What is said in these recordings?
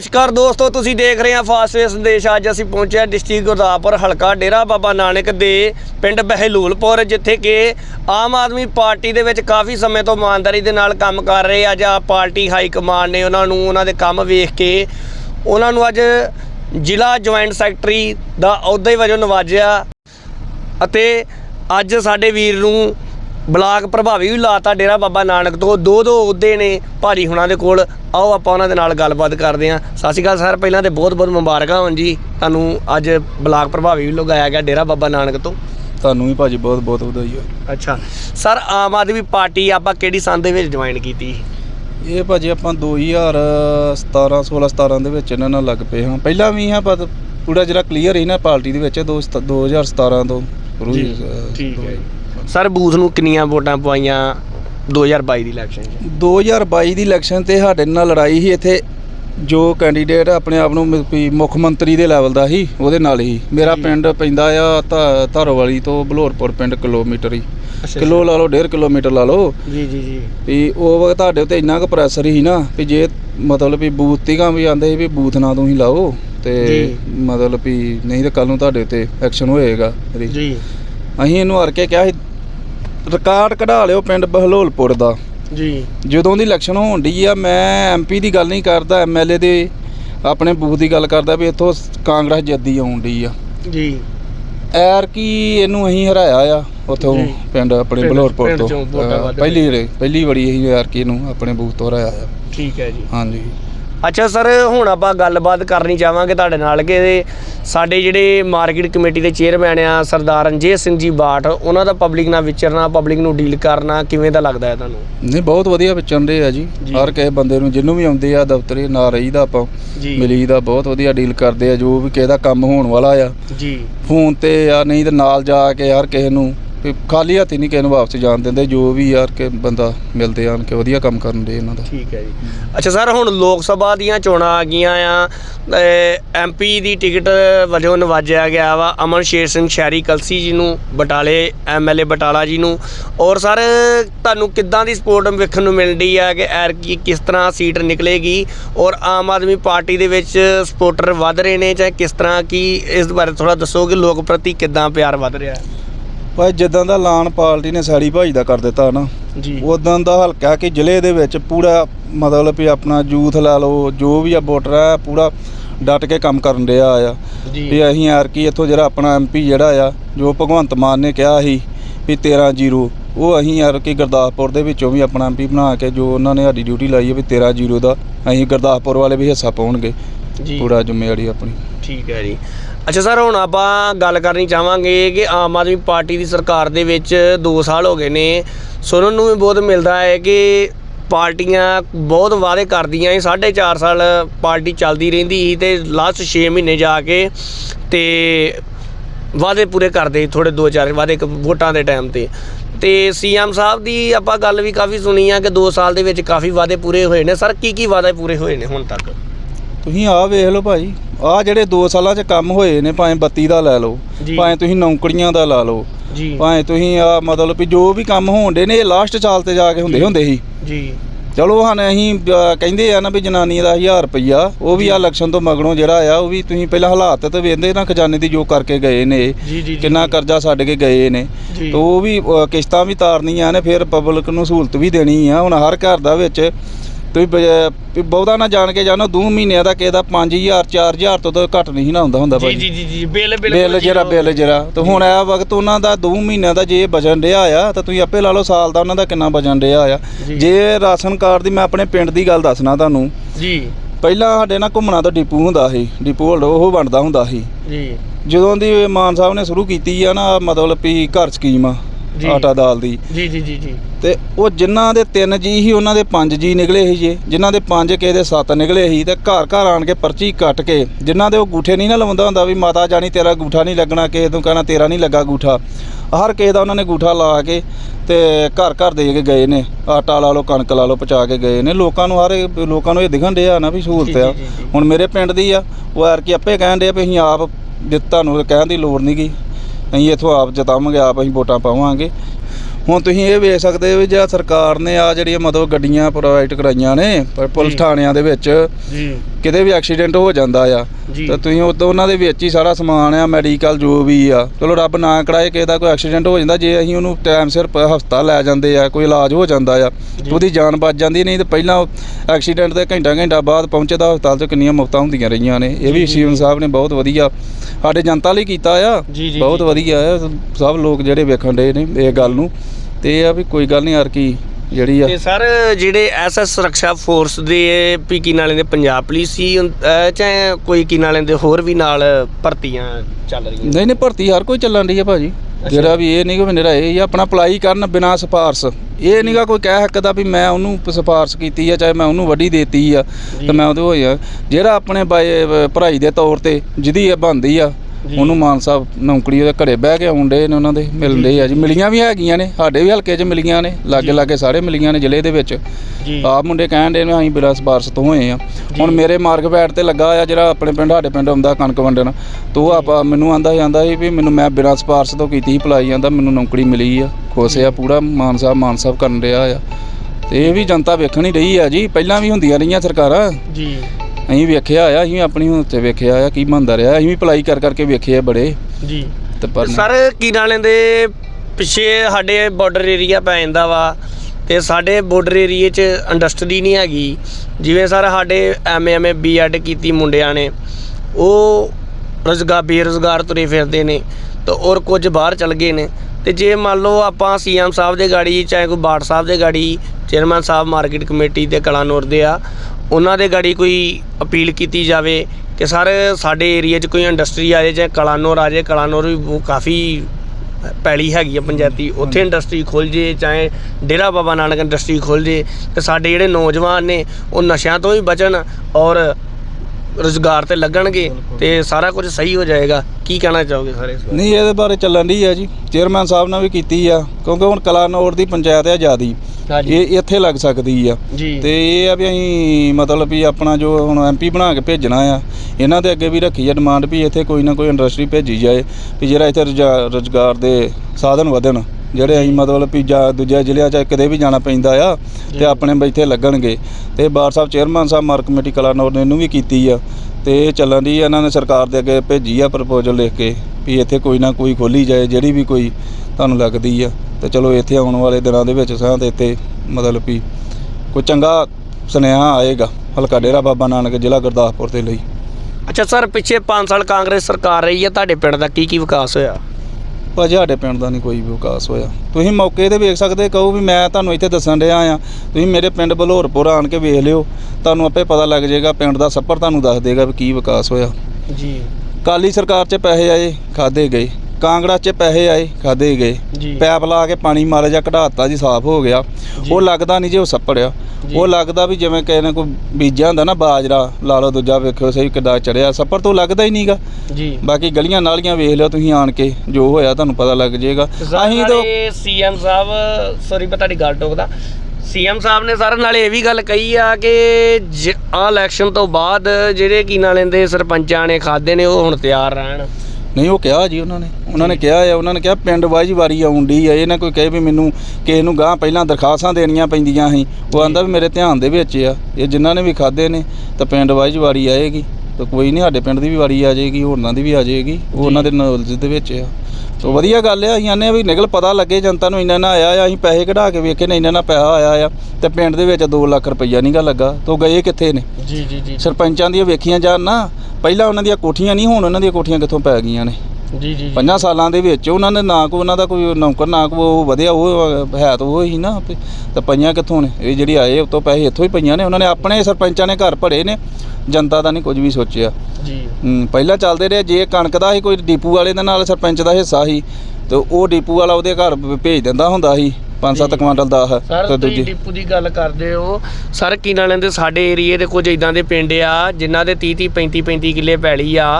ਨਮਸਕਾਰ ਦੋਸਤੋ, ਤੁਸੀਂ ਦੇਖ ਰਹੇ ਹੋ ਫਾਸਟ ਵੇ ਸੰਦੇਸ਼। ਅੱਜ ਅਸੀਂ ਪਹੁੰਚਿਆ ਡਿਸਟ੍ਰਿਕਟ ਗੁਰਦਾਸਪੁਰ, ਹਲਕਾ ਡੇਰਾ ਬਾਬਾ ਨਾਨਕ ਦੇ ਪਿੰਡ ਬਹਿਲੂਲਪੁਰ, ਜਿੱਥੇ ਕਿ ਆਮ ਆਦਮੀ ਪਾਰਟੀ ਦੇ ਵਿੱਚ ਕਾਫੀ ਸਮੇਂ ਤੋਂ ਇਮਾਨਦਾਰੀ ਦੇ ਨਾਲ ਕੰਮ ਕਰ ਰਹੇ ਅੱਜ ਆ ਪਾਰਟੀ ਹਾਈ ਕਮਾਂਡ ਨੇ ਉਹਨਾਂ ਨੂੰ ਉਹਨਾਂ ਦੇ ਕੰਮ ਵੇਖ ਕੇ ਉਹਨਾਂ ਨੂੰ ਅੱਜ ਜ਼ਿਲ੍ਹਾ ਜੁਆਇੰਟ ਸੈਕਟਰੀ ਦਾ ਅਹੁਦੇ ਵਜੋਂ ਨਵਾਜਿਆ ਅਤੇ ਅੱਜ ਸਾਡੇ ਵੀਰ ਨੂੰ ਬਲਾਕ ਪ੍ਰਭਾਵੀ ਵੀ ਲਾਤਾ ਡੇਰਾ ਬਾਬਾ ਨਾਨਕ ਤੋਂ। ਦੋ ਦੋ ਅਹੁਦੇ ਨੇ ਭਾਜੀ ਹੁਣਾਂ ਦੇ ਕੋਲ। ਆਓ ਆਪਾਂ ਉਹਨਾਂ ਦੇ ਨਾਲ ਗੱਲਬਾਤ ਕਰਦੇ ਹਾਂ। ਸਤਿ ਸ਼੍ਰੀ ਅਕਾਲ ਸਰ ਪਹਿਲਾਂ ਤੇ ਬਹੁਤ ਬਹੁਤ ਮੁਬਾਰਕਾਂ ਹੋਣ ਜੀ। ਤੁਹਾਨੂੰ ਅੱਜ ਬਲਾਕ ਪ੍ਰਭਾਵੀ ਵੀ ਲਗਾਇਆ ਗਿਆ ਡੇਰਾ ਬਾਬਾ ਨਾਨਕ ਤੋਂ। ਤੁਹਾਨੂੰ ਵੀ ਭਾਜੀ ਬਹੁਤ ਬਹੁਤ ਵਧਾਈ ਹੋਵੇ ਅੱਛਾ। ਸਰ ਆਮ ਆਦਮੀ ਪਾਰਟੀ ਆਪਾਂ ਕਿਹੜੀ ਸੰਨ ਦੇ ਵਿੱਚ ਜੁਆਇਨ ਕੀਤੀ ਇਹ ਭਾਜੀ ਆਪਾਂ 2017 16 17 ਦੇ ਵਿੱਚ ਇਹਨਾਂ ਨਾਲ ਲੱਗ ਪਏ ਹਾਂ। ਪਹਿਲਾਂ ਵੀ ਹਾਂ ਪਰ ਪੂਰਾ ਜਿਹੜਾ ਕਲੀਅਰ ਹੀ ਨਾ ਪਾਰਟੀ ਦੇ ਵਿੱਚ ਦੋ ਸਤ- 2017 ਤੋਂ ਠੀਕ ਹੈ ਸਰ ਬੂਥ ਨੂੰ ਕਿੰਨੀਆਂ ਵੋਟਾਂ ਪਵਾਈਆਂ 2022 ਦੀ ਇਲੈਕਸ਼ਨ 'ਚ? 2022 ਦੀ ਇਲੈਕਸ਼ਨ ਤੇ ਸਾਡੇ ਨਾਲ ਲੜਾਈ ਸੀ ਇੱਥੇ। ਜੋ ਕੈਂਡੀਡੇਟ ਆਪਣੇ ਆਪ ਨੂੰ ਮ- ਵੀ ਮੁੱਖ ਮੰਤਰੀ ਦੇ ਲੈਵਲ ਦਾ ਸੀ ਉਹਦੇ ਨਾਲ ਹੀ। ਮੇਰਾ। ਪਿੰਡ ਪੈਂਦਾ ਆ ਧਾ- ਧਾਰੋਵਾਲੀ ਤੋਂ ਬਲੌਰਪੁਰ ਪਿੰਡ ਕਿਲੋਮੀਟਰ ਹੀ। ਕਿਲੋ ਲਾ ਲਓ 1.5 ਕਿਲੋਮੀਟਰ ਲਾ ਲਓ। ਜੀ ਜੀ ਜੀ। ਵੀ ਉਹ ਵਕਤ ਤੁਹਾਡੇ ਉੱਤੇ ਇੰਨਾ ਕੁ ਪ੍ਰੈਸ਼ਰ ਸੀ ਨਾ ਵੀ ਜੇ ਮਤਲਬ ਵੀ ਬੂਥ ਤੀਕਾਂ ਵੀ ਆਂਦੇ ਸੀ ਵੀ ਬੂਥ ਨਾ ਤੁਸੀਂ ਲਾਓ ਤੇ ਜੀ। ਮਤਲਬ ਵੀ ਨਹੀਂ ਤਾਂ ਕੱਲ ਨੂੰ ਤੁਹਾਡੇ ਉੱਤੇ ਐਕਸ਼ਨ ਹੋਏਗਾ। ਜੀ। ਅਸੀਂ ਇਹਨੂੰ ਹਰ ਕੇ ਕਿਹਾ ਸੀ ਰਿਕਾਰਡ ਕਢਾ ਲਿਓ ਪਿੰਡ ਬਹਲੋਲਪੁਰ ਦਾ। ਜੀ। ਜਦੋਂ ਦੀ ਇਲੈਕਸ਼ਨ ਹੋਣ ਡਈ ਆ ਮੈਂ ਐਮਪੀ ਦੀ ਗੱਲ ਨਹੀਂ ਕਰਦਾ ਐਮਐਲਏ ਦੇ ਆਪਣੇ ਬੂਥ ਦੀ ਗੱਲ ਕਰਦਾ ਵੀ ਇੱਥੋਂ ਕਾਂਗਰਸ ਜੱਦੀ ਆਉਣ ਡਈ ਆ। ਜੀ। ਐਰ ਕੀ ਇਹਨੂੰ ਅਸੀਂ ਹਰਾਇਆ ਆ ਉੱਥੋਂ। ਪਿੰਡ ਆਪਣੇ ਬਲੌਰਪੁਰ ਤੋਂ। ਪਹਿਲੀ ਵਾਰੀ ਪਹਿਲੀ ਵਾਰੀ ਅਸੀਂ ਐਰ ਕੀ ਇਹਨੂੰ ਆਪਣੇ ਬੂਥ ਤੋਂ ਹਰਾਇਆ ਆ। ਠੀਕ ਹੈ ਜੀ। ਹਾਂਜੀ। ਅੱਛਾ ਸਰ ਹੁਣ ਆਪਾਂ ਗੱਲਬਾਤ ਕਰਨੀ ਚਾਹਾਂਗੇ ਤੁਹਾਡੇ ਨਾਲ ਕਿ ਸਾਡੇ ਜਿਹੜੇ ਮਾਰਕੀਟ ਕਮੇਟੀ ਦੇ ਚੇਅਰਮੈਨ ਆ ਸਰਦਾਰ ਰਣਜੀਤ ਸਿੰਘ ਜੀ ਬਾਠ ਉਹਨਾਂ ਦਾ ਪਬਲਿਕ ਨਾਲ ਵਿਚਰਨਾ ਪਬਲਿਕ ਨੂੰ ਡੀਲ ਕਰਨਾ ਕਿਵੇਂ ਦਾ ਲੱਗਦਾ ਹੈ ਤੁਹਾਨੂੰ? ਨਹੀਂ ਬਹੁਤ ਵਧੀਆ ਵਿਚਰਨ ਰਹੇ ਆ ਜੀ। ਹਰ ਕਿਸੇ ਬੰਦੇ ਨੂੰ ਜਿਹਨੂੰ ਵੀ ਆਉਂਦੇ ਆ ਦਫ਼ਤਰੇ ਨਾ ਰਹੀਦਾ ਆਪਾਂ। ਮਿਲੀ ਦਾ ਬਹੁਤ ਵਧੀਆ ਡੀਲ ਕਰਦੇ ਆ ਜੋ ਵੀ ਕਿਸੇ ਦਾ ਕੰਮ ਹੋਣ ਵਾਲਾ ਆ। ਜੀ। ਫੋਨ ਤੇ ਆ ਨਹੀਂ ਤੇ ਨਾਲ ਜਾ ਕੇ ਹਰ ਕਿਸੇ ਨੂੰ ਵੀ ਖਾਲੀ ਹੱਥੀ ਨਹੀਂ ਕਿਸੇ ਨੂੰ ਵਾਪਸ ਜਾਣ ਦਿੰਦੇ, ਜੋ ਵੀ ਯਾਰ ਕਿ ਬੰਦਾ ਮਿਲਦੇ ਆਣ ਕੇ ਵਧੀਆ ਕੰਮ ਕਰਨ ਦੇ ਇਹਨਾਂ ਦਾ। ਠੀਕ ਹੈ ਜੀ। ਅੱਛਾ ਸਰ, ਹੁਣ ਲੋਕ ਸਭਾ ਦੀਆਂ ਚੋਣਾਂ ਆ ਗਈਆਂ ਆ ਐਮਪੀ ਦੀ ਟਿਕਟ ਵਜੋਂ ਨਵਾਜਿਆ ਗਿਆ ਵਾ ਅਮਨ ਸ਼ੇਰ ਸਿੰਘ ਸ਼ਹਿਰੀ, ਕਲਸੀ ਜੀ ਨੂੰ ਬਟਾਲੇ ਐਮਐਲਏ ਬਟਾਲਾ ਜੀ ਨੂੰ। ਔਰ ਸਰ, ਤੁਹਾਨੂੰ ਕਿੱਦਾਂ ਦੀ ਸਪੋਰਟ ਵੇਖਣ ਨੂੰ ਮਿਲਦੀ ਆ ਕਿ ਐਰ ਕੀ ਕਿਸ ਤਰ੍ਹਾਂ ਸੀਟ ਨਿਕਲੇਗੀ? ਔਰ ਆਮ ਆਦਮੀ ਪਾਰਟੀ ਦੇ ਵਿੱਚ ਸਪੋਰਟਰ ਵੱਧ ਰਹੇ ਨੇ, ਚਾਹੇ ਕਿਸ ਤਰ੍ਹਾਂ ਕੀ ਇਸ ਬਾਰੇ ਥੋੜਾ ਦੱਸੋ ਕਿ ਲੋਕ ਪ੍ਰਤੀ ਕਿੱਦਾਂ ਪਿਆਰ ਵੱਧ ਰਿਹਾ? ਹੈ ਭਾਈ ਜਿੱਦਾਂ ਦਾ ਐਲਾਨ ਪਾਰਟੀ ਨੇ ਸਾੜੀ ਭਾਈ ਦਾ ਕਰ ਦਿੱਤਾ ਨਾ ਜੀ। ਉਦਾਂ ਦਾ ਹਲਕਾ ਕਿ ਜ਼ਿਲ੍ਹੇ ਦੇ ਵਿੱਚ ਪੂਰਾ ਮਤਲਬ ਵੀ ਆਪਣਾ ਯੂਥ ਲਾ ਲਓ ਜੋ ਵੀ ਆ ਵੋਟਰ ਆ ਪੂਰਾ ਡਟ ਕੇ ਕੰਮ ਕਰਨ ਰਿਹਾ ਆ। ਵੀ ਅਸੀਂ ਯਾਰ ਕੀ ਇੱਥੋਂ ਜਿਹੜਾ ਆਪਣਾ ਐਮਪੀ ਜਿਹੜਾ ਆ ਜੋ ਭਗਵੰਤ ਮਾਨ ਨੇ ਕਿਹਾ ਸੀ ਵੀ 13 ਜ਼ੀਰੋ ਉਹ ਅਸੀਂ ਯਾਰ ਕੀ ਗੁਰਦਾਸਪੁਰ ਦੇ ਵਿੱਚੋਂ ਵੀ ਆਪਣਾ ਐਮਪੀ ਬਣਾ ਕੇ ਜੋ ਉਹਨਾਂ ਨੇ ਸਾਡੀ ਡਿਊਟੀ ਲਾਈ ਹੈ ਵੀ 13 ਜ਼ੀਰੋ ਦਾ ਅਸੀਂ ਗੁਰਦਾਸਪੁਰ ਵਾਲੇ ਵੀ ਹਿੱਸਾ ਪਾਉਣਗੇ। ਜੀ। ਪੂਰਾ ਜ਼ਿੰਮੇਵਾਰੀ ਆਪਣੀ। ਠੀਕ ਹੈ ਜੀ। ਅੱਛਾ ਸਰ, ਹੁਣ ਆਪਾਂ ਗੱਲ ਕਰਨੀ ਚਾਹਾਂਗੇ ਕਿ ਆਮ ਆਦਮੀ ਪਾਰਟੀ ਦੀ ਸਰਕਾਰ ਦੇ ਵਿੱਚ 2 ਸਾਲ ਹੋ ਗਏ ਨੇ। ਸੁਣਨ ਨੂੰ ਵੀ ਬਹੁਤ ਮਿਲਦਾ ਹੈ ਕਿ ਪਾਰਟੀਆਂ ਬਹੁਤ ਵਾਅਦੇ ਕਰਦੀਆਂ ਸੀ 4.5 ਸਾਲ ਪਾਰਟੀ ਚੱਲਦੀ ਰਹਿੰਦੀ ਸੀ ਤੇ ਲਾਸਟ 6 ਮਹੀਨੇ ਜਾ ਕੇ ਤੇ ਵਾਅਦੇ ਪੂਰੇ ਕਰਦੇ ਥੋੜੇ 2-4 ਵਾਅਦੇ ਵੋਟਾਂ ਦੇ ਟਾਈਮ ਤੇ। ਤੇ ਸੀਐਮ ਸਾਹਿਬ ਦੀ ਆਪਾਂ ਗੱਲ ਵੀ ਕਾਫੀ ਸੁਣੀ ਆ ਕਿ 2 ਸਾਲ ਦੇ ਵਿੱਚ ਕਾਫੀ ਵਾਅਦੇ ਪੂਰੇ ਹੋਏ ਨੇ। ਸਰ ਕੀ ਕੀ ਵਾਅਦੇ ਪੂਰੇ ਹੋਏ ਨੇ ਹੁਣ ਤੱਕ? ਤੁਸੀਂ ਆਹ ਵੇਖ ਲਓ ਭਾਈ। ਆਹ ਜਿਹੜੇ 2 ਸਾਲਾਂ 'ਚ ਕੰਮ ਹੋਏ ਨੇ ਭਾਵੇਂ ਬੱਤੀ ਦਾ ਲੈ ਲਓ ਜੀ। ਭਾਵੇਂ ਤੁਸੀਂ ਨੌਕਰੀਆਂ ਦਾ ਲਾ ਲਓ ਜੀ। ਭਾਵੇਂ ਤੁਸੀਂ ਆ ਮਤਲਬ ਵੀ ਜੋ ਵੀ ਕੰਮ ਹੋਣਦੇ ਨੇ ਇਹ ਲਾਸਟ ਸਾਲ ਤੇ ਜਾ ਕੇ ਹੁੰਦੇ ਹੁੰਦੇ ਸੀ। ਜੀ। ਚਲੋ ਹਨ ਅਸੀਂ ਅ, ਕਹਿੰਦੇ ਆ ਨਾ ਵੀ ਜਨਾਨੀ ਦਾ 1000 ਰੁਪਈਆ ਉਹ ਵੀ ਆ ਇਲੈਕਸ਼ਨ ਤੋਂ ਮਗਰੋਂ ਜਿਹੜਾ ਆ ਉਹ ਵੀ ਤੁਸੀਂ ਪਹਿਲਾਂ ਹਾਲਾਤ ਤੇ ਵੇਖਦੇ ਨਾ ਖਜ਼ਾਨੇ ਦੀ ਜੋ ਕਰਕੇ ਗਏ ਨੇ ਜੀ ਜੀ ਕਿੰਨਾ ਕਰਜ਼ਾ ਛੱਡ ਕੇ ਗਏ ਨੇ। ਜੀ। ਤੇ ਉਹ ਵੀ ਅ, ਕਿਸ਼ਤਾਂ ਵੀ ਤਾਰਨੀਆਂ ਨੇ ਫਿਰ ਪਬਲਿਕ ਨੂੰ ਸਹੂਲਤ ਵੀ ਦੇਣੀ ਆ ਹੁਣ ਹਰ ਘਰ ਦਾ ਵਿੱਚ ਤੁਸੀਂ ਬ- ਬਹੁਤਾ ਨਾ ਜਾਣ ਕੇ ਜਾਣੋ 2 ਮਹੀਨਿਆਂ ਦਾ ਕਿਸੇ ਦਾ 5000 4000 ਤੋਂ ਤਾਂ ਘੱਟ ਨਹੀਂ ਨਾ ਹੁੰਦਾ ਹੁੰਦਾ ਜੀ ਭਾਈ ਜੀ ਜੀ ਜੀ ਬਿੱਲ ਬਿੱਲ ਬਿੱਲ ਜਿਹੜਾ ਬਿੱਲ ਜਿਹੜਾ। ਤੇ ਹੁਣ ਇਹ ਵਕਤ ਉਹਨਾਂ ਦਾ 2 ਮਹੀਨਿਆਂ ਦਾ ਜੇ ਬਜਣ ਰਿਹਾ ਆ ਤਾਂ ਤੁਸੀਂ ਆਪੇ ਲਾ ਲਓ ਸਾਲ ਦਾ ਉਹਨਾਂ ਦਾ ਕਿੰਨਾ ਬਜਣ ਰਿਹਾ ਆ। ਜੀ। ਜੇ ਰਾਸ਼ਨ ਕਾਰਡ ਦੀ ਮੈਂ ਆਪਣੇ ਪਿੰਡ ਦੀ ਗੱਲ ਦੱਸਣਾ ਤੁਹਾਨੂੰ। ਜੀ। ਪਹਿਲਾਂ ਸਾਡੇ ਨਾਲ ਘੁੰਮਣਾ ਤੋਂ ਡਿਪੂ ਹੁੰਦਾ ਸੀ ਡਿਪੂ ਹੋਲਡਰ ਉਹ ਬਣਦਾ ਹੁੰਦਾ ਸੀ। ਜੀ। ਜਦੋਂ ਦੀ ਮਾਨ ਸਾਹਿਬ ਨੇ ਸ਼ੁਰੂ ਕੀਤੀ ਆ ਨਾ ਮਤਲਬ ਵੀ ਘਰ ਸਕੀਮ। ਆ। ਆਟਾ ਦਾਲ ਦੀ। ਜੀ ਜੀ ਜੀ ਜੀ। ਤੇ ਉਹ ਜਿਨ੍ਹਾਂ ਦੇ 3 ਜੀ ਸੀ ਉਹਨਾਂ ਦੇ 5 ਜੀ ਨਿਕਲੇ ਸੀ ਜੇ। ਜਿਨ੍ਹਾਂ ਦੇ 5 ਕਿਸੇ ਦੇ 7 ਨਿਕਲੇ ਸੀ ਤੇ ਘਰ ਘਰ ਆਣ ਕੇ ਪਰਚੀ ਕੱਟ ਕੇ ਜਿਨ੍ਹਾਂ ਦੇ ਉਹ ਗੂਠੇ ਨਹੀਂ ਨਾ ਲਵਾਉਂਦਾ ਹੁੰਦਾ ਵੀ ਮਾਤਾ ਜਾਣੀ ਤੇਰਾ ਗੂਠਾ ਨਹੀਂ ਲੱਗਣਾ ਕਿਸੇ ਨੂੰ ਕਹਿਣਾ ਤੇਰਾ ਨਹੀਂ ਲੱਗਾ ਗੂਠਾ। ਹਰ ਕਿਸੇ ਦਾ ਉਹਨਾਂ ਨੇ ਗੂਠਾ ਲਾ ਕੇ ਤੇ ਘਰ ਘਰ ਦੇ ਕੇ ਗਏ ਨੇ। ਆਟਾ ਲਾ ਲਓ ਕਣਕ ਲਾ ਲਓ ਪਚਾ ਕੇ ਗਏ ਨੇ। ਲੋਕਾਂ ਨੂੰ ਹਰ ਲੋਕਾਂ ਨੂੰ ਇਹ ਦਿਖਣ ਡਿਆ ਨਾ ਵੀ ਸਹੂਲਤ ਆ। ਹੁਣ ਮੇਰੇ ਪਿੰਡ ਦੀ ਆ ਉਹ ਐਰ ਕੀ ਆਪੇ ਕਹਿਣ ਦੇ ਵੀ ਅਸੀਂ ਆਪ ਜੇ ਤੁਹਾਨੂੰ ਕਹਿਣ ਦੀ ਲੋੜ ਨਹੀਂ ਗੀ ਅਸੀਂ ਇੱਥੋਂ ਆਪ ਜਤਾਵਾਂਗੇ ਆਪ ਅਸੀਂ ਵੋਟਾਂ ਪਾਵਾਂਗੇ ਹੁਣ ਤੁਸੀਂ ਇਹ ਵੇਖ ਸਕਦੇ ਹੋ ਜਿਹੜਾ ਸਰਕਾਰ ਨੇ ਆ ਜਿਹੜੀਆਂ ਮਤਲਬ ਗੱਡੀਆਂ ਪ੍ਰੋਵਾਈਡ ਕਰਾਈਆਂ ਨੇ ਪਰ ਪੁਲਿਸ। ਥਾਣਿਆਂ ਦੇ ਵਿੱਚ ਜੀ ਕਿਤੇ ਵੀ ਐਕਸੀਡੈਂਟ ਹੋ ਜਾਂਦਾ ਆ ਜੀ। ਤਾਂ ਤੁਸੀਂ ਉਦੋਂ ਉਹਨਾਂ ਦੇ ਵਿੱਚ ਹੀ ਸਾਰਾ ਸਮਾਨ ਆ ਮੈਡੀਕਲ ਜੋ ਵੀ ਆ। ਚਲੋ ਰੱਬ ਨਾ ਕਰਾਏ ਕਿਸੇ ਦਾ ਕੋਈ ਐਕਸੀਡੈਂਟ ਹੋ ਜਾਂਦਾ ਜੇ ਅਸੀਂ ਉਹਨੂੰ ਟਾਈਮ ਸਿਰ ਪ- ਹਸਪਤਾਲ ਲੈ ਜਾਂਦੇ ਆ ਕੋਈ ਇਲਾਜ ਹੋ ਜਾਂਦਾ ਆ ਤੇ ਉਹਦੀ ਜਾਨ ਬਚ ਜਾਂਦੀ ਨਹੀਂ ਤੇ ਪਹਿਲਾਂ ਐਕਸੀਡੈਂਟ ਦੇ ਘੰਟਾ ਘੰਟਾ ਬਾਅਦ ਪਹੁੰਚਦਾ ਹਸਪਤਾਲ 'ਚ ਕਿੰਨੀਆਂ ਮੌਤਾਂ ਹੁੰਦੀਆਂ ਰਹੀਆਂ ਨੇ। ਇਹ ਵੀ ਸੀਐਮ ਸਾਹਿਬ ਨੇ ਬਹੁਤ ਵਧੀਆ ਸਾਡੇ ਜਨਤਾ ਲਈ ਕੀਤਾ ਆ। ਜੀ, ਜੀ, ਬਹੁਤ ਜੀ। ਵਧੀਆ ਆ ਸਭ ਲੋਕ ਜਿਹੜੇ ਵੇਖਣ ਦੇ ਨੇ ਇਹ ਗੱਲ ਨੂੰ। ਤੇ ਇਹ ਆ ਵੀ ਕੋਈ ਗੱਲ ਨਹੀਂ ਯਾਰ ਕੀ ਜਿਹੜੀ ਆ। ਤੇ ਸਰ ਜਿਹੜੇ ਐਸਐਸ ਸੁਰੱਖਿਆ ਫੋਰਸ ਦੇ ਵੀ ਕੀ ਨਾਲੇ ਦੇ ਪੰਜਾਬ ਪੁਲਿਸ ਸੀ ਚਾਹੇ ਕੋਈ ਕੀ ਨਾਲੇ ਦੇ ਹੋਰ ਵੀ ਨਾਲ ਭਰਤੀਆਂ ਚੱਲ ਰਹੀਆਂ? ਨਹੀਂ ਨਹੀਂ ਭਰਤੀ ਹਰ ਕੋਈ ਚੱਲਣ ਦੀ ਆ ਭਾਜੀ। ਜਿਹੜਾ ਵੀ ਇਹ ਨਹੀਂ ਕਿ ਮੇਰਾ ਇਹ ਹੀ ਆ, ਆਪਣਾ ਅਪਲਾਈ ਕਰਨ ਬਿਨਾ ਸਿਫਾਰਸ਼। ਇਹ ਨਹੀਂਗਾ ਕੋਈ ਕਹਿ ਸਕਦਾ ਵੀ ਮੈਂ ਉਹਨੂੰ ਸਿਫਾਰਸ਼ ਕੀਤੀ ਆ ਚਾਹੇ ਮੈਂ ਉਹਨੂੰ ਵੱਡੀ ਦੇਤੀ ਆ ਤੇ ਮੈਂ ਉਹਦੇ ਹੋਇਆ ਜਿਹੜਾ ਆਪਣੇ ਭਰਾਈ ਦੇ ਤੌਰ ਤੇ ਜਿਹਦੀ ਇਹ ਬਣਦੀ ਆ। ਉਹਨੂੰ ਮਾਨ ਸਾਹਿਬ ਨੌਕਰੀ ਉਹਦੇ ਘਰੇ ਬਹਿ ਕੇ ਆਉਂਦੇ ਨੇ ਉਹਨਾਂ ਦੇ ਮਿਲਦੇ ਆ ਜੀ। ਮਿਲੀਆਂ ਵੀ ਹੈਗੀਆਂ ਨੇ ਸਾਡੇ ਵੀ ਹਲਕੇ 'ਚ ਮਿਲੀਆਂ ਨੇ ਲਾਗੇ ਲਾਗੇ ਸਾਰੇ ਮਿਲੀਆਂ ਨੇ ਜ਼ਿਲ੍ਹੇ ਦੇ ਵਿੱਚ। ਆਪ ਮੁੰਡੇ ਕਹਿਣ ਦੇ ਨੇ ਅਸੀਂ ਬਿਨਾਂ ਸਿਫਾਰਸ਼ ਤੋਂ ਹੋਏ ਆ। ਹੁਣ ਮੇਰੇ ਮਾਰਗ ਪੈਡ ਤੇ ਲੱਗਾ ਆ ਜਿਹੜਾ ਆਪਣੇ ਪਿੰਡ ਸਾਡੇ ਪਿੰਡ ਆਉਂਦਾ ਕਣਕ ਵੰਡਣ। ਤੋ ਆਪਾਂ ਮੈਨੂੰ ਆਂਦਾ ਜਾਂਦਾ ਸੀ ਵੀ ਮੈਨੂੰ ਮੈਂ ਬਿਨਾਂ ਸਿਫਾਰਸ਼ ਤੋਂ ਕੀਤੀ ਭਲਾਈ ਜਾਂਦਾ ਮੈਨੂੰ ਨੌਕਰੀ ਮਿਲੀ ਆ। ਖੁਸ਼ ਆ ਪੂਰਾ ਮਾਨ ਸਾਹਿਬ ਮਾਨ ਸਾਹਿਬ ਕਰਨ ਰਿਹਾ ਆ। ਤੇ ਇਹ ਵੀ ਜਨਤਾ ਵੇਖਣ ਹੀ ਰਹੀ ਆ ਜੀ। ਪਹਿਲਾਂ ਵੀ ਹੁੰਦੀਆਂ ਰਹੀਆਂ ਸਰਕਾਰਾਂ। ਜੀ। ਅਸੀਂ ਵੇਖਿਆ ਆ ਅਸੀਂ ਆਪਣੀ ਹੁਣ ਤੇ ਵੇਖਿਆ ਆ ਕੀ ਬਣਦਾ ਰਿਹਾ ਅਸੀਂ ਵੀ ਭਲਾਈ ਕਰ ਕਰਕੇ ਵੇਖੇ ਆ ਬੜੇ। ਜੀ। ਤੇ ਪਰ ਸਰ ਕੀ ਨਾਲੇ ਦੇ ਪਿੱਛੇ ਸਾਡੇ ਬਾਰਡਰ ਏਰੀਆ ਪੈ ਜਾਂਦਾ ਵਾ ਤੇ ਸਾਡੇ ਬਾਰਡਰ ਏਰੀਏ 'ਚ ਇੰਡਸਟਰੀ ਨਹੀਂ ਹੈਗੀ। ਜਿਵੇਂ ਸਰ ਸਾਡੇ ਐਮਏ ਐਮਏ ਬੀਐਡ ਕੀਤੀ ਮੁੰਡਿਆਂ ਨੇ ਉਹ ਰੁਜ਼ਗਾਰ ਬੇਰੁਜ਼ਗਾਰ ਤੁਰੇ ਫਿਰਦੇ ਨੇ ਤੇ ਔਰ ਕੁਝ ਬਾਹਰ ਚਲ ਗਏ ਨੇ। ਤੇ ਜੇ ਮੰਨ ਲਓ ਆਪਾਂ ਸੀਐਮ ਸਾਹਿਬ ਦੇ ਗਾੜੀ ਚਾਹੇ ਕੋਈ ਬਾੜ ਸਾਹਿਬ ਦੇ ਗਾੜੀ ਚੇਅਰਮੈਨ ਸਾਹਿਬ ਮਾਰਕੀਟ ਕਮੇਟੀ ਤੇ ਕਲਾਨੌਰ ਦੇ ਆ ਉਹਨਾਂ ਦੇ ਗਾੜੀ ਕੋਈ ਅਪੀਲ ਕੀਤੀ ਜਾਵੇ ਕਿ ਸਰ ਸਾਡੇ ਏਰੀਆ 'ਚ ਕੋਈ ਇੰਡਸਟਰੀ ਆ ਜਾਏ ਚਾਹੇ ਕਲਾਨੌਰ ਆ ਜਾਏ ਕਲਾਨੌਰ ਵੀ ਉਹ ਕਾਫੀ ਪੈਲੀ ਹੈਗੀ ਆ ਪੰਚਾਇਤੀ ਉੱਥੇ ਇੰਡਸਟਰੀ ਖੁੱਲ ਜੇ ਚਾਹੇ ਡੇਰਾ ਬਾਬਾ ਨਾਨਕ ਇੰਡਸਟਰੀ ਖੁੱਲ ਜੇ ਤੇ ਸਾਡੇ ਜਿਹੜੇ ਨੌਜਵਾਨ ਨੇ ਉਹ ਨਸ਼ਿਆਂ ਤੋਂ ਵੀ ਬਚਣ ਔਰ ਰੁਜ਼ਗਾਰ ਤੇ ਲੱਗਣਗੇ ਤੇ ਸਾਰਾ ਕੁਝ ਸਹੀ ਹੋ ਜਾਏਗਾ। ਕੀ ਕਹਿਣਾ ਚਾਹੋਗੇ ਸਾਰੇ ਇਸ ਬਾਰੇ? ਨਹੀਂ ਇਹਦੇ ਬਾਰੇ ਚੱਲਣ ਦੀ ਆ ਜੀ। ਚੇਅਰਮੈਨ ਸਾਹਿਬ ਨਾਲ ਵੀ ਕੀਤੀ ਆ ਕਿਉਂਕਿ ਹੁਣ ਕਲਾਨੌਰ ਦੀ ਪੰਚਾਇਤ ਆ ਜਿਆਦੀ। ਹਾਂਜੀ। ਇਹ ਇੱਥੇ ਲੱਗ ਸਕਦੀ ਆ। ਜੀ। ਤੇ ਇਹ ਆ ਵੀ ਅਸੀਂ ਮਤਲਬ ਵੀ ਆਪਣਾ ਜੋ ਹੁਣ ਐਮਪੀ ਬਣਾ ਕੇ ਭੇਜਣਾ ਆ ਇਹਨਾਂ ਦੇ ਅੱਗੇ ਵੀ ਰੱਖੀ ਆ ਡਿਮਾਂਡ ਵੀ ਇੱਥੇ ਕੋਈ ਨਾ ਕੋਈ ਇੰਡਸਟਰੀ ਭੇਜੀ ਜਾਏ ਵੀ ਜਿਹੜਾ ਇੱਥੇ ਰੁਜ਼ਗਾ- ਰੁਜ਼ਗਾਰ ਦੇ ਸਾਧਨ ਵਧਣ। ਜਿਹੜੇ ਅਸੀਂ ਮਤਲਬ ਵੀ ਜਾਂ ਦੂਜੇ ਜ਼ਿਲ੍ਹਿਆਂ 'ਚ ਕਿਤੇ ਵੀ ਜਾਣਾ ਪੈਂਦਾ ਆ ਤੇ ਆਪਣੇ ਇੱਥੇ ਲੱਗਣਗੇ। ਤੇ ਬਾਰ ਸਾਹਿਬ ਚੇਅਰਮੈਨ ਸਾਹਿਬ ਮਾਰਕ ਕਮੇਟੀ ਕਲਾਨੌਰ ਨੇ ਇਹਨੂੰ ਵੀ ਕੀਤੀ ਆ। ਤੇ ਇਹ ਚੱਲਣ ਦੀ ਇਹਨਾਂ ਨੇ ਸਰਕਾਰ ਦੇ ਅੱਗੇ ਭੇਜੀ ਆ ਪ੍ਰਪੋਜ਼ਲ ਲਿਖ ਕੇ ਵੀ ਇੱਥੇ ਕੋਈ ਨਾ ਕੋਈ ਖੋਲੀ ਜਾਏ ਜਿਹੜੀ ਵੀ ਕੋਈ ਤੁਹਾਨੂੰ ਲੱਗਦੀ ਆ। ਤੇ ਚਲੋ ਇੱਥੇ ਆਉਣ ਵਾਲੇ ਦਿਨਾਂ ਦੇ ਵਿੱਚ ਸਾਂ ਤੇ ਇੱਥੇ ਮਤਲਬ ਵੀ ਕੋਈ ਚੰਗਾ ਸੁਨੇਹਾ ਆਏਗਾ ਹਲਕਾ ਡੇਰਾ ਬਾਬਾ ਨਾਨਕ ਜ਼ਿਲ੍ਹਾ ਗੁਰਦਾਸਪੁਰ ਦੇ ਲਈ। ਅੱਛਾ ਸਰ ਪਿੱਛੇ 5 ਸਾਲ ਕਾਂਗਰਸ ਸਰਕਾਰ ਰਹੀ ਹੈ ਤੁਹਾਡੇ ਪਿੰਡ ਦਾ ਕੀ ਕੀ ਵਿਕਾਸ ਹੋਇਆ? ਭਾਜੀ ਸਾਡੇ ਪਿੰਡ ਦਾ ਨਹੀਂ ਕੋਈ ਵੀ ਵਿਕਾਸ ਹੋਇਆ। ਤੁਸੀਂ ਮੌਕੇ ਤੇ ਵੇਖ ਸਕਦੇ ਕਹੋ ਵੀ ਮੈਂ ਤੁਹਾਨੂੰ ਇੱਥੇ ਦੱਸਣ ਡਿਆ ਆ ਤੁਸੀਂ ਮੇਰੇ ਪਿੰਡ ਬਲੌਰਪੁਰ ਆਣ ਕੇ ਵੇਖ ਲਿਓ। ਤੁਹਾਨੂੰ ਆਪੇ ਪਤਾ ਲੱਗ ਜਾਏਗਾ ਪਿੰਡ ਦਾ ਸੱਪਰ ਤੁਹਾਨੂੰ ਦੱਸ ਦੇਗਾ ਵੀ ਕੀ ਵਿਕਾਸ ਹੋਇਆ। ਜੀ। ਕਾਲੀ ਸਰਕਾਰ 'ਚ ਪੈਸੇ ਆਏ ਖਾਦੇ ਗਏ। ਕਾਂਗੜਾ 'ਚ ਪੈਸੇ ਆਏ ਖਾਦੇ ਗਏ। ਜੀ। ਪੈਪ ਲਾ ਕੇ ਪਾਣੀ ਮਾਰਿਆ ਜਾਂ ਕਢਾਤਾ ਜੀ ਸਾਫ਼ ਹੋ ਗਿਆ। ਜੀ। ਉਹ ਲੱਗਦਾ ਨਹੀਂ ਜੇ ਉਹ ਸੱਪੜਿਆ। ਜੀ। ਉਹ ਲੱਗਦਾ ਵੀ ਜਿਵੇਂ ਕਿਸੇ ਨੇ ਕੋਈ ਬੀਜਿਆ ਹੁੰਦਾ ਨਾ ਬਾਜਰਾ ਲਾ ਲਓ ਦੂਜਾ ਵੇਖਿਓ ਸਹੀ ਕਿੱਦਾਂ ਚੜਿਆ। ਸੱਪੜ ਤੋਂ ਲੱਗਦਾ ਹੀ ਨਹੀਂਗਾ। ਜੀ। ਬਾਕੀ ਗਲੀਆਂ ਨਾਲੀਆਂ ਵੇਖ ਲਿਓ ਤੁਸੀਂ ਆਣ ਕੇ ਜੋ ਹੋਇਆ ਤੁਹਾਨੂੰ ਪਤਾ ਲੱਗ ਜਾਏਗਾ। ਅਸੀਂ ਤਾਂ ਸੀਐਮ ਸਾਹਿਬ ਸੌਰੀ ਮੈਂ ਤੁਹਾਡੀ ਗੱਲ ਟੋਕਦਾ। ਸੀਐਮ ਸਾਹਿਬ ਨੇ ਸਰ ਨਾਲੇ ਇਹ ਵੀ ਗੱਲ ਕਹੀ ਆ ਕਿ ਆਹ ਇਲੈਕਸ਼ਨ ਤੋਂ ਬਾਅਦ ਜਿਹੜੇ ਕੀ ਨਾਲੇ ਦੇ ਸਰਪੰਚਾਂ ਨੇ ਖਾਦੇ ਨੇ ਉਹ ਹੁਣ ਤਿਆਰ ਰਹਿਣ। ਨਹੀਂ ਉਹ ਕਿਹਾ ਜੀ ਉਹਨਾਂ ਨੇ। ਉਹਨਾਂ ਨੇ ਕਿਹਾ ਆ ਉਹਨਾਂ ਨੇ ਕਿਹਾ ਪਿੰਡ ਵਾਈਜ ਵਾਰੀ ਆਉਂਦੀ ਆ। ਇਹ ਨਾ ਕੋਈ ਕਹੇ ਵੀ ਮੈਨੂੰ ਕਿਸੇ ਨੂੰ ਗਾਂ ਪਹਿਲਾਂ ਦਰਖਾਸਤਾਂ ਦੇਣੀਆਂ ਪੈਂਦੀਆਂ ਸੀ। ਉਹ ਆਂਦਾ ਵੀ ਮੇਰੇ ਧਿਆਨ ਦੇ ਵਿੱਚ ਆ। ਇਹ ਜਿਨ੍ਹਾਂ ਨੇ ਵੀ ਖਾਦੇ ਨੇ ਤਾਂ ਪਿੰਡ ਵਾਈਜ ਵਾਰੀ ਆਏਗੀ। ਤਾਂ ਕੋਈ ਨਹੀਂ ਸਾਡੇ ਪਿੰਡ ਦੀ ਵੀ ਵਾਰੀ ਆ ਜਾਏਗੀ ਹੋਰਨਾਂ ਦੀ ਵੀ ਆ ਜਾਏਗੀ ਉਹ ਉਹਨਾਂ ਦੇ ਨੌਲੇਜ ਦੇ ਵਿੱਚ ਆ। ਤਾਂ ਵਧੀਆ ਗੱਲ ਆ ਅਸੀਂ ਆਨੇ ਵੀ ਨਿਕਲ ਪਤਾ ਲੱਗੇ ਜਨਤਾ ਨੂੰ ਇੰਨਾ ਨਾ ਆਇਆ ਆ ਅਸੀਂ ਪੈਸੇ ਕਢਾ ਕੇ ਵੇਖੇ ਨੇ ਇੰਨਾ ਨਾ ਪੈਸਾ ਆਇਆ ਆ ਤੇ ਪਿੰਡ ਦੇ ਵਿੱਚ 2 ਲੱਖ ਰੁਪਈਆ ਨਹੀਂਗਾ ਲੱਗਾ ਤਾਂ ਗਏ ਕਿੱਥੇ ਨੇ? ਜੀ ਜੀ ਜੀ। ਸਰਪੰਚਾਂ ਦੀਆਂ ਵੇਖੀਆਂ ਜਾਣ ਨਾ ਪਹਿਲਾਂ ਉਹਨਾਂ ਦੀਆਂ ਕੋਠੀਆਂ ਨਹੀਂ ਹੁਣ ਉਹਨਾਂ ਦੀਆਂ ਕੋਠੀਆਂ ਕਿੱਥੋਂ ਪੈ ਗਈਆਂ ਨੇ? ਜੀ ਜੀ ਪੰਜਾਂ ਸਾਲਾਂ ਦੇ ਵਿੱਚ ਉਹਨਾਂ ਨੇ ਨਾ ਕੋ ਉਹਨਾਂ ਦਾ ਕੋਈ ਨੌਕਰ ਨਾ ਕੋ ਉਹ ਵਧਿਆ ਉਹ ਹੈ ਤਾਂ ਉਹ ਹੀ ਨਾ ਤੇ ਪਈਆਂ ਕਿੱਥੋਂ ਨੇ? ਇਹ ਜਿਹੜੀ ਆਏ ਉਤੋਂ ਪੈਸੇ ਇੱਥੋਂ ਹੀ ਪਈਆਂ ਨੇ। ਉਹਨਾਂ ਨੇ ਆਪਣੇ ਸਰਪੰਚਾਂ ਨੇ ਘਰ ਭਰੇ ਨੇ। ਜਨਤਾ ਦਾ ਨਹੀਂ ਕੁਝ ਵੀ ਸੋਚਿਆ। ਜੀ। ਪਹਿਲਾਂ ਚੱਲਦੇ ਰਹੇ। ਜੇ ਕਣਕ ਦਾ ਹੀ ਕੋਈ ਡੀਪੂ ਵਾਲੇ ਦੇ ਨਾਲ ਸਰਪੰਚ ਦਾ ਹਿੱਸਾ ਸੀ ਤੇ ਉਹ ਡੀਪੂ ਵਾਲਾ ਉਹਦੇ ਘਰ ਭੇਜ ਦਿੰਦਾ ਹੁੰਦਾ ਸੀ। 5-7 ਕੁਆਂਟਲ ਦਾ ਤੇ ਦੂਜੀ। ਡਿਪੂ ਦੀ ਗੱਲ ਕਰਦੇ ਹੋ। ਸਰ ਕੀ ਨਾਲੇ ਦੇ ਸਾਡੇ ਏਰੀਏ ਦੇ ਕੁਝ ਇਦਾਂ ਦੇ ਪਿੰਡ ਆ ਜਿਨ੍ਹਾਂ ਦੇ 30 30 35 35 ਕਿੱਲੇ ਪੈਲੀ ਆ।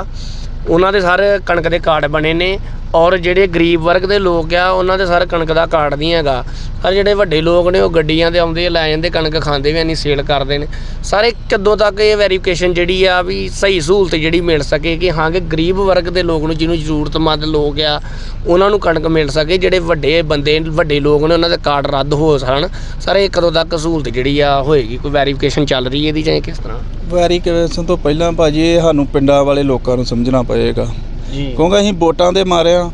ਉਹਨਾਂ ਦੇ ਸਰ ਕਣਕ ਦੇ ਕਾਰਡ ਬਣੇ ਨੇ ਔਰ ਜਿਹੜੇ ਗਰੀਬ ਵਰਗ ਦੇ ਲੋਕ ਆ, ਉਹਨਾਂ ਦੇ ਸਰ ਕਣਕ ਦਾ ਕਾਰਡ ਨਹੀਂ ਹੈਗਾ। ਪਰ ਜਿਹੜੇ ਵੱਡੇ ਲੋਕ ਨੇ, ਉਹ ਗੱਡੀਆਂ ਤੇ ਆਉਂਦੇ, ਲੈ ਜਾਂਦੇ, ਕਣਕ ਖਾਂਦੇ ਵੀ ਨਹੀਂ ਸੇਲ ਕਰਦੇ ਨੇ। ਸਾਰੇ ਕਦੋਂ ਤੱਕ ਇਹ ਵੈਰੀਫਿਕੇਸ਼ਨ ਜਿਹੜੀ ਆ ਵੀ ਸਹੀ ਸਹੂਲਤ ਜਿਹੜੀ ਮਿਲ ਸਕੇ ਕਿ ਹਾਂ, ਕਿ ਗਰੀਬ ਵਰਗ ਦੇ ਲੋਕ ਨੂੰ, ਜਿਹਨੂੰ ਜ਼ਰੂਰਤਮੰਦ ਲੋਕ ਆ, ਉਹਨਾਂ ਨੂੰ ਕਣਕ ਮਿਲ ਸਕੇ। ਜਿਹੜੇ ਵੱਡੇ ਬੰਦੇ, ਵੱਡੇ ਲੋਕ ਨੇ, ਉਹਨਾਂ ਦੇ ਕਾਰਡ ਰੱਦ ਹੋ ਸਨ ਸਾਰੇ ਕਦੋਂ ਤੱਕ ਸਹੂਲਤ ਜਿਹੜੀ ਆ ਹੋਏਗੀ। ਕੋਈ ਵੈਰੀਫਿਕੇਸ਼ਨ ਚੱਲ ਰਹੀ ਹੈ ਇਹਦੀ ਜਾਂ ਕਿਸ ਤਰ੍ਹਾਂ? ਵੈਰੀਫਿਕੇਸ਼ਨ ਤੋਂ ਪਹਿਲਾਂ ਭਾਜੀ ਇਹ ਸਾਨੂੰ ਪਿੰਡਾਂ ਵਾਲੇ ਲੋਕਾਂ ਨੂੰ ਸਮਝਣਾ ਪਏਗਾ। ਜੀ। ਕਿਉਂਕਿ ਅਸੀਂ ਵੋਟਾਂ ਦੇ ਮਾਰਿਆ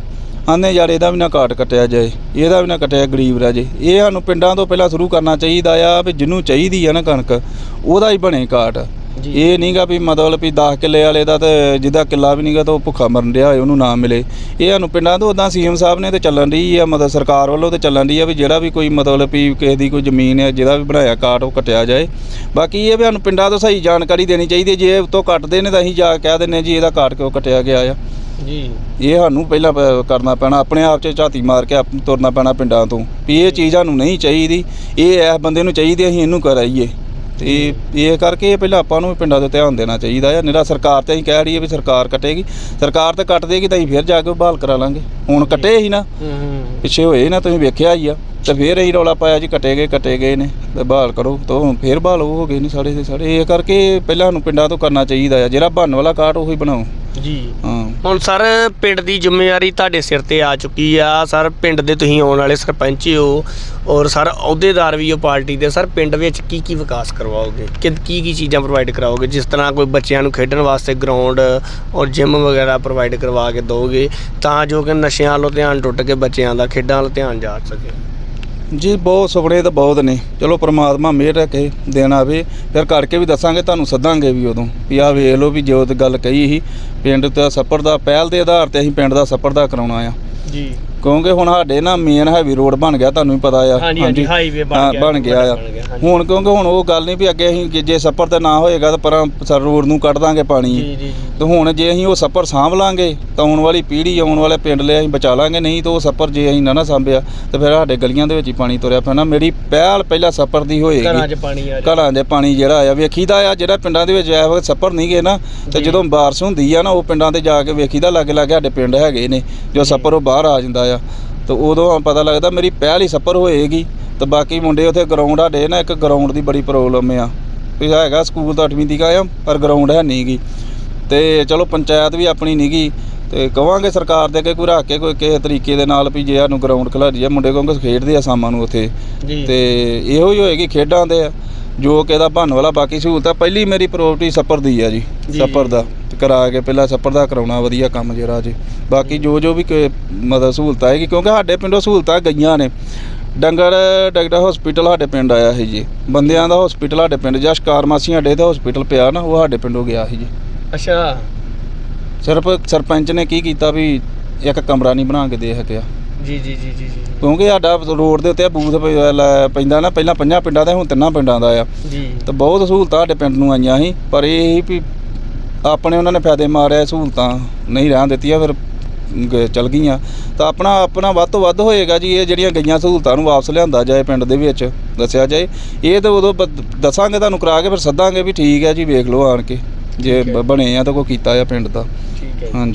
ਆਨੇ ਯਾਰ ਇਹਦਾ ਵੀ ਨਾ ਕਾਟ ਕੱਟਿਆ ਜਾਏ ਇਹਦਾ ਵੀ ਨਾ ਕੱਟਿਆ ਗਰੀਬ ਰਹਿ ਜੇ ਇਹ ਸਾਨੂੰ ਪਿੰਡਾਂ ਤੋਂ ਪਹਿਲਾਂ ਸ਼ੁਰੂ ਕਰਨਾ ਚਾਹੀਦਾ ਆ ਵੀ ਜਿਹਨੂੰ ਚਾਹੀਦੀ ਆ ਨਾ ਕਣਕ ਉਹਦਾ ਹੀ ਬਣੇ ਕਾਟ। ਇਹ ਨਹੀਂਗਾ ਵੀ ਮਤਲਬ ਵੀ 10 ਕਿੱਲੇ ਵਾਲੇ ਦਾ ਤੇ ਜਿਹਦਾ ਕਿੱਲਾ ਵੀ ਨਹੀਂਗਾ ਤਾਂ ਉਹ ਭੁੱਖਾ ਮਰਨ ਰਿਹਾ ਹੋਏ ਉਹਨੂੰ ਨਾ ਮਿਲੇ। ਇਹ ਸਾਨੂੰ ਪਿੰਡਾਂ ਤੋਂ ਉਦਾਂ ਸੀਐਮ ਸਾਹਿਬ ਨੇ ਤੇ ਚੱਲਣ ਦੀ ਆ ਮਤਲਬ ਸਰਕਾਰ ਵੱਲੋਂ ਤੇ ਚੱਲਣ ਦੀ ਆ ਵੀ ਜਿਹੜਾ ਵੀ ਕੋਈ ਮਤਲਬ ਵੀ ਕਿਸੇ ਦੀ ਕੋਈ ਜ਼ਮੀਨ ਹੈ ਜਿਹਦਾ ਵੀ ਬਣਾਇਆ ਕਾਟ ਉਹ ਕੱਟਿਆ ਜਾਏ। ਬਾਕੀ ਇਹ ਵੀ ਸਾਨੂੰ ਪਿੰਡਾਂ ਤੋਂ ਸਹੀ ਜਾਣਕਾਰੀ ਦੇਣੀ ਚਾਹੀਦੀ ਹੈ। ਜੇ ਉਤੋਂ ਕੱਟਦੇ ਨੇ ਤਾਂ ਅਸੀਂ ਜਾ ਕਹਿ ਦਿੰਨੇ ਜੀ ਇਹਦਾ ਕਾਟ ਕਿਉਂ ਕੱਟਿਆ ਗਿਆ ਆ। ਜੀ। ਇਹ ਸਾਨੂੰ ਪਹਿਲਾਂ ਕਰਨਾ ਪੈਣਾ ਆਪਣੇ ਆਪ 'ਚ ਝਾਤੀ ਮਾਰ ਕੇ ਆਪ ਨੂੰ ਤੁਰਨਾ ਪੈਣਾ ਪਿੰਡਾਂ ਤੋਂ ਵੀ ਇਹ ਚੀਜ਼ ਸਾਨੂੰ ਨਹੀਂ ਚਾਹੀਦੀ ਇਹ ਇਸ ਬੰਦੇ ਨੂੰ ਚਾਹੀਦੀ ਅਸੀਂ ਇਹਨੂੰ ਕਰਾਈਏ। ਤੇ ਇਹ ਕਰਕੇ ਇਹ ਪਹਿਲਾਂ ਆਪਾਂ ਨੂੰ ਵੀ ਪਿੰਡਾਂ ਤੇ ਧਿਆਨ ਦੇਣਾ ਚਾਹੀਦਾ ਹੈ। ਨਿਰਾ ਸਰਕਾਰ ਤੇ ਅਸੀਂ ਕਹਿ ਰਹੀ ਹੈ ਵੀ ਸਰਕਾਰ ਕੱਟੇਗੀ ਸਰਕਾਰ ਤੇ ਕੱਟ ਦੇਗੀ ਤਾਂ ਅਸੀਂ ਫਿਰ ਜਾ ਕੇ ਬਹਾਲ ਕਰਾ ਲਾਂਗੇ। ਹੁਣ ਕੱਟੇ ਹੀ ਨਾ। ਪਿੱਛੇ ਹੋਏ ਨਾ ਤੁਸੀਂ ਵੇਖਿਆ ਹੀ ਆ। ਤੇ ਫਿਰ ਅਸੀਂ ਰੌਲਾ ਪਾਇਆ ਜੀ ਕੱਟੇ ਗਏ ਕੱਟੇ ਗਏ ਨੇ। ਤੇ ਬਹਾਲ ਕਰੋ। ਤਾਂ ਫਿਰ ਬਹਾਲ ਉਹ ਹੋ ਗਏ ਨੇ ਸਾਡੇ ਦੇ ਸਾਡੇ। ਇਹ ਕਰਕੇ ਪਹਿਲਾਂ ਸਾਨੂੰ ਪਿੰਡਾਂ ਤੋਂ ਕਰਨਾ ਚਾਹੀਦਾ ਆ। ਜਿਹੜਾ ਬਣਨ ਵਾਲਾ ਕਾਟ ਉਹੀ ਬਣਾਓ। ਜੀ। ਹਾਂ। ਹੁਣ ਸਰ, ਪਿੰਡ ਦੀ ਜ਼ਿੰਮੇਵਾਰੀ ਤੁਹਾਡੇ ਸਿਰ ਤੇ ਆ ਚੁੱਕੀ ਆ। ਸਰ, ਪਿੰਡ ਦੇ ਤੁਸੀਂ ਆਉਣ ਵਾਲੇ ਸਰਪੰਚ ਹੋ ਔਰ ਸਰ, ਅਹੁਦੇਦਾਰ ਵੀ ਹੋ ਪਾਰਟੀ ਦੇ। ਸਰ, ਪਿੰਡ ਵਿੱਚ ਕੀ ਕੀ ਵਿਕਾਸ ਕਰਵਾਓਗੇ? ਕਿ ਕੀ ਕੀ ਚੀਜ਼ਾਂ ਪ੍ਰੋਵਾਈਡ ਕਰਾਓਗੇ? ਜਿਸ ਤਰ੍ਹਾਂ ਕੋਈ ਬੱਚਿਆਂ ਨੂੰ ਖੇਡਣ ਵਾਸਤੇ ਗਰਾਊਂਡ ਔਰ ਜਿਮ ਵਗੈਰਾ ਪ੍ਰੋਵਾਈਡ ਕਰਵਾ ਕੇ ਦੋਗੇ ਤਾਂ ਜੋ ਕਿ ਨਸ਼ਿਆਂ ਵੱਲੋਂ ਧਿਆਨ ਟੁੱਟ ਕੇ ਬੱਚਿਆਂ ਦਾ ਖੇਡਾਂ ਵੱਲ ਧਿਆਨ ਜਾ ਸਕੇ। ਜੀ, ਬਹੁਤ ਸੁਪਨੇ ਤਾਂ ਬਹੁਤ ਨੇ। ਚਲੋ ਪ੍ਰਮਾਤਮਾ ਮਿਹਰ ਰੱਖੇ ਦੇਣ ਆਵੇ, ਫਿਰ ਕਰਕੇ ਵੀ ਦੱਸਾਂਗੇ, ਤੁਹਾਨੂੰ ਸੱਦਾਂਗੇ ਵੀ ਉਦੋਂ। ਵੀ ਆਹ ਵੇਖ ਲਓ ਵੀ ਜੋ ਤੇ ਗੱਲ ਕਹੀ ਸੀ, ਪਿੰਡ ਦਾ ਸੱਪੜ ਦਾ ਪਹਿਲ ਦੇ ਆਧਾਰ ਤੇ ਅਸੀਂ ਪਿੰਡ ਦਾ ਸੱਪੜ ਦਾ ਕਰਾਉਣਾ ਆ। ਜੀ। ਕਿਉਂਕਿ ਹੁਣ ਸਾਡੇ ਨਾ ਮੇਨ ਹੈਵੀ ਰੋਡ ਬਣ ਗਿਆ ਤੁਹਾਨੂੰ ਵੀ ਪਤਾ ਆ। ਹਾਂਜੀ, ਹਾਂਜੀ, highway ਬਣ ਗਿਆ, ਬਣ ਗਿਆ ਆ। ਹੁਣ ਕਿਉਂਕਿ ਹੁਣ ਉਹ ਗੱਲ ਨਹੀਂ ਵੀ ਅੱਗੇ ਅਸੀਂ ਜੇ ਸੱਪੜ ਤੇ ਨਾ ਹੋਏਗਾ ਤਾਂ ਪਰਾਂ ਸਰ ਰੋਡ ਨੂੰ ਕੱਢ ਦਾਂਗੇ ਪਾਣੀ। ਜੀ ਜੀ ਤੇ ਹੁਣ ਜੇ ਅਸੀਂ ਉਹ ਸੱਪਰ ਸਾਂਭ ਲਾਂਗੇ ਤਾਂ ਆਉਣ ਵਾਲੀ ਪੀੜ੍ਹੀ ਆਉਣ ਵਾਲੇ ਪਿੰਡ ਲਈ ਅਸੀਂ ਬਚਾ ਲਾਂਗੇ। ਨਹੀਂ ਤਾਂ ਉਹ ਸੱਪਰ ਜੇ ਅਸੀਂ ਨਾ ਨਾ ਸਾਂਭਿਆ ਤੇ ਫਿਰ ਸਾਡੇ ਗਲੀਆਂ ਦੇ ਵਿੱਚ ਹੀ ਪਾਣੀ ਤੁਰਿਆ ਪੈਣਾ ਮੇਰੀ ਪਹਿਲ ਪਹਿਲਾਂ ਸੱਪਰ ਦੀ ਹੋਏਗੀ। ਘਰਾਂ 'ਚ ਪਾਣੀ ਆ ਘਰਾਂ ਦੇ ਪਾਣੀ ਜਿਹੜਾ ਆ ਵੇਖੀਦਾ ਆ ਜਿਹੜਾ ਪਿੰਡਾਂ ਦੇ ਵਿੱਚ ਆਇਆ ਵਕਤ ਸੱਪਰ ਨਹੀਂ ਗਏ ਨਾ ਤੇ। ਜਦੋਂ ਬਾਰਿਸ਼ ਹੁੰਦੀ ਆ ਨਾ ਉਹ ਪਿੰਡਾਂ ਤੇ ਜਾ ਕੇ ਵੇਖੀਦਾ ਲਾਗੇ ਲਾਗੇ ਸਾਡੇ ਪਿੰਡ ਹੈਗੇ ਨੇ ਜੋ ਸੱਪਰ ਉਹ ਬਾਹਰ ਆ ਜਾਂਦਾ ਆ। ਤੇ ਉਦੋਂ ਪਤਾ ਲੱਗਦਾ ਮੇਰੀ ਪਹਿਲ ਹੀ ਸੱਪਰ ਹੋਏਗੀ। ਤੇ ਬਾਕੀ ਮੁੰਡੇ ਉੱਥੇ ਗਰਾਊਂਡ ਸਾਡੇ ਨਾ ਇੱਕ ਗਰਾਊਂਡ ਦੀ ਬੜੀ ਪ੍ਰੋਬਲਮ ਆ। ਵੀ ਹੈਗਾ ਸਕੂਲ ਤਾਂ 8ਵੀਂ ਦੀ ਆ ਪਰ ਗਰਾਊਂਡ ਹੈ ਨਹੀਂਗੀ ਤੇ ਚਲੋ ਪੰਚਾਇਤ ਵੀ ਆਪਣੀ ਨਹੀਂਗੀ ਤੇ ਕਵਾਂਗੇ ਸਰਕਾਰ ਦੇ ਅੱਗੇ ਕੋਈ ਰੱਖ ਕੇ ਕੋਈ ਕਿਸੇ ਤਰੀਕੇ ਦੇ ਨਾਲ ਵੀ ਜੇ ਸਾਨੂੰ ਗਰਾਊਂਡ ਖਿਲਾਰੀ ਆ ਮੁੰਡੇ ਕੋਲ ਖੇਡਦੇ ਆ ਸ਼ਾਮਾਂ ਨੂੰ ਉੱਥੇ। ਤੇ ਇਹੋ ਹੀ ਹੋਏਗੀ ਖੇਡਾਂ ਦੇ। ਜੋ ਕਿ ਇਹਦਾ ਬਣ ਵਾਲਾ ਬਾਕੀ ਸਹੂਲਤਾਂ ਪਹਿਲੀ ਮੇਰੀ ਪ੍ਰਾਇੋਰਟੀ ਸੱਪਰ ਦੀ ਆ ਜੀ। ਸੱਪਰ ਦਾ ਕਰਾ ਕੇ ਪਹਿਲਾਂ ਸੱਪਰ ਦਾ ਕਰਾਉਣਾ ਵਧੀਆ ਕੰਮ ਜਿਹੜਾ ਜੀ। ਬਾਕੀ ਜੋ ਜੋ ਵੀ ਮਤਲਬ ਸਹੂਲਤਾਂ ਹੈਗੀ ਕਿਉਂਕਿ ਸਾਡੇ ਪਿੰਡੋਂ ਸਹੂਲਤਾਂ ਗਈਆਂ ਨੇ। ਡੰਗਰ ਡਾਕਟਰ ਹਸਪੀਟਲ ਸਾਡੇ ਪਿੰਡ ਆਇਆ ਸੀ ਜੀ। ਬੰਦਿਆਂ ਦਾ ਹਸਪੀਟਲ ਸਾਡੇ ਪਿੰਡ ਜਾਂ ਸ਼ਿਕਾਰ ਮਾਸੀਆਂ ਅੱਡੇ ਦਾ ਹਸਪੀਟਲ ਪਿਆ ਨਾ ਉਹ ਸਾਡੇ ਪਿੰਡੋਂ ਗਿਆ ਸੀ ਜੀ। ਅੱਛਾ। ਸਿਰਫ ਸਰਪੰਚ ਨੇ ਕੀ ਕੀਤਾ ਵੀ ਇੱਕ ਕਮਰਾ ਨਹੀਂ ਬਣਾ ਕੇ ਦੇ ਸਕਿਆ। ਜੀ ਜੀ ਜੀ ਜੀ ਜੀ। ਕਿਉਂਕਿ ਸਾਡਾ ਰੋਡ ਦੇ ਉੱਤੇ ਬੂਥ ਪ- ਲੈ- ਪੈਂਦਾ ਨਾ ਪਹਿਲਾਂ ਪੰਜਾਂ ਪਿੰਡਾਂ ਦਾ ਹੁਣ ਤਿੰਨਾਂ ਪਿੰਡਾਂ ਦਾ ਆ। ਜੀ। ਤੇ ਬਹੁਤ ਸਹੂਲਤਾਂ ਸਾਡੇ ਪਿੰਡ ਨੂੰ ਆਈਆਂ ਸੀ ਪਰ ਇਹ ਸੀ ਵੀ ਆਪਣੇ ਉਹਨਾਂ ਨੇ ਫਾਇਦੇ ਮਾਰਿਆ ਸਹੂਲਤਾਂ ਨਹੀਂ ਰਹਿਣ ਦਿੱਤੀਆਂ ਫਿਰ ਗ- ਚਲ ਗਈਆਂ। ਤਾਂ ਆਪਣਾ ਆਪਣਾ ਵੱਧ ਤੋਂ ਵੱਧ ਹੋਏਗਾ ਜੀ ਇਹ ਜਿਹੜੀਆਂ ਗਈਆਂ ਸਹੂਲਤਾਂ ਨੂੰ ਵਾਪਸ ਲਿਆਂਦਾ ਜਾਏ ਪਿੰਡ ਦੇ ਵਿੱਚ ਦੱਸਿਆ ਜਾਏ। ਇਹ ਤਾਂ ਉਦੋਂ ਬ- ਦੱਸਾਂਗੇ ਤੁਹਾਨੂੰ ਕਰਾ ਕੇ ਫਿਰ ਸੱਦਾਂਗੇ ਵੀ ਠੀਕ ਹੈ ਜੀ ਵੇਖ ਲਓ ਆਣ ਕੇ। ਜੇ ਬ- ਬਣੇ ਆ ਤਾਂ ਕੋਈ ਕੀਤਾ ਆ ਪਿੰਡ ਦਾ। ਠੀਕ ਹੈ ਜੀ। ਹਾਂਜੀ।